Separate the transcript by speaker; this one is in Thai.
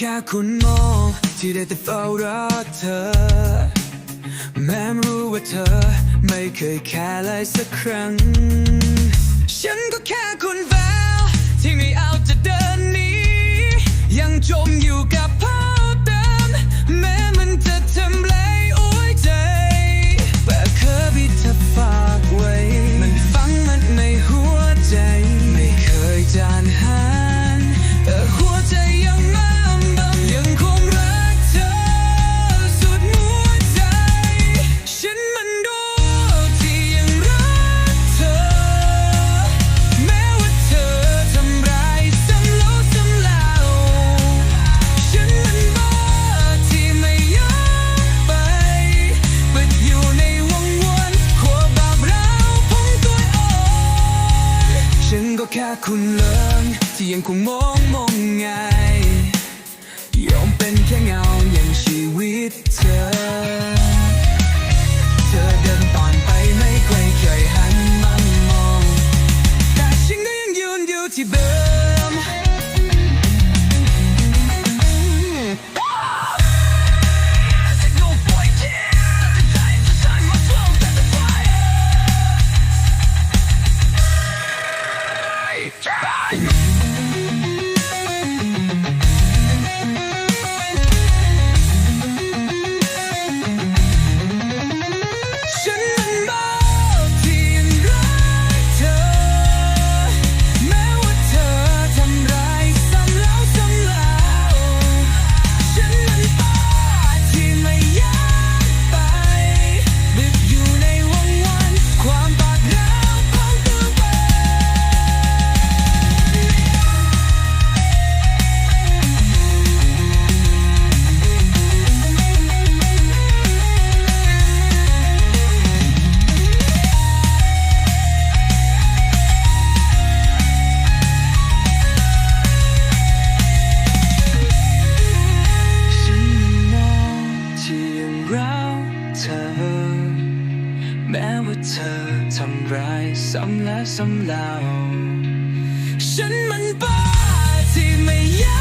Speaker 1: แค่คุณมองที่ได้แต่เฝ้ารอเธอ แม้รู้ว่าเธอไม่เคยแค่เลยสักครั้ง ฉันก็แค่คนแววที่ไม่เอาจะเดินหนี้ยังจมอยู่กับ ฉันก็แค่คุณเลิงที่ยังคงมองมองไงยอมเป็นแค่เงา ฉั ยังรักเธอ แม้ว่าเธอทำร้ายซ้ำและซ้ำเล่าฉันมันบ้าที่ไม่ย